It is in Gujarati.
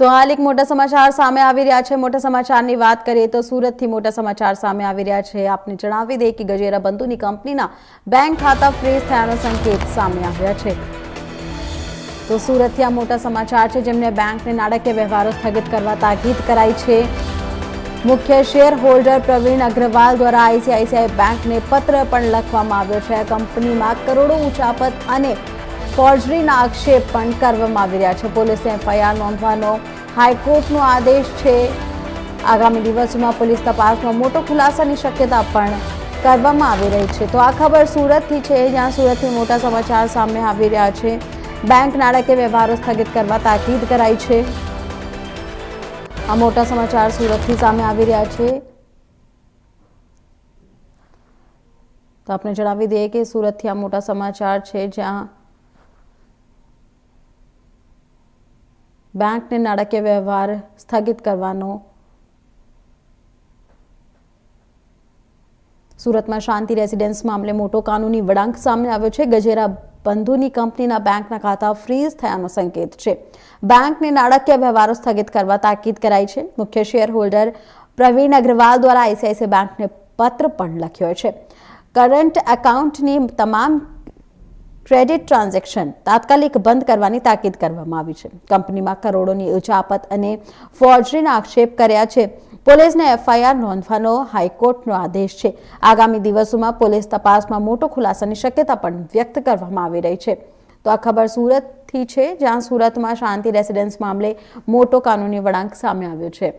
તો હાલ એક મોટા સમાચાર સામે આવી રહ્યા છે. મોટા સમાચારની વાત કરીએ તો સુરતથી મોટા સમાચાર સામે આવી રહ્યા છે. આપને જણાવી દઈએ કે ગજેરા બંધુની કંપનીના બેંક ખાતા ફ્રીઝ થયાનો સંકેત સામે આવ્યા છે. તો સુરતથી આ મોટા સમાચાર છે, જેમને બેંકને નાણાકીય વ્યવહારો સ્થગિત કરવા તાકીદ કરાઈ છે. મુખ્ય શેર હોલ્ડર પ્રવીણ અગ્રવાલ દ્વારા આઈસીઆઈસીઆઈ બેંકને પત્ર પણ લખવામાં આવ્યો છે. કંપનીમાં કરોડો ઉચાપત અને ફોર્જરીના આક્ષેપ પણ કરવામાં આવી રહ્યા છે. પોલીસે એફઆઈઆર નોંધવાનો હાઈકોર્ટનો આદેશ છે. આગામી દિવસોમાં પોલીસ તપાસમાં મોટો ખુલાસાની શક્યતા પણ કરવામાં આવી રહી છે. તો આ ખબર સુરતથી છે, જ્યાં સુરતથી મોટા સમાચાર સામે આવી રહ્યા છે. બેંક નાણાકીય વ્યવહારો સ્થગિત કરવા તાકીદ કરાઈ છે. આ મોટા સમાચાર સુરતથી સામે આવી રહ્યા છે. તો આપણે જણાવી દઈએ કે સુરતથી આ મોટા સમાચાર છે, જ્યાં બેંકને નાણાકીય વ્યવહાર સ્થગિત કરવાનો સુરતમાં શાંતિ રેસિડેન્સ મામલે મોટો કાનૂની વળાંક સામે આવ્યો છે ગજેરા બંધુની કંપનીના બેંકના ખાતા ફ્રીઝ થયાનો સંકેત છે બેંકને નાણાકીય વ્યવહારો સ્થગિત કરવા તાકીદ કરાઈ છે મુખ્ય શેર હોલ્ડર પ્રવીણ અગ્રવાલ દ્વારા આઈસીઆઈસીઆઈ બેંકને પત્ર પણ લખ્યો છે કરંટ એકાઉન્ટની તમામ ક્રેડિટ ટ્રાન્ઝેક્શન તાત્કાલિક બંધ કરવાની તાકીદ કરવામાં આવી છે. કંપનીમાં કરોડોની ઉચાપત અને ફોર્જરીના આક્ષેપ કર્યા છે. પોલીસને એફઆઈઆર નોંધવાનો હાઈકોર્ટનો આદેશ છે. આગામી દિવસોમાં પોલીસ તપાસમાં મોટો ખુલાસાની શક્યતા પણ વ્યક્ત કરવામાં આવી રહી છે. તો આ ખબર સુરતથી છે, જ્યાં સુરતમાં શાંતિ રેસિડેન્સ મામલે મોટો કાનૂની વળાંક સામે આવ્યો છે.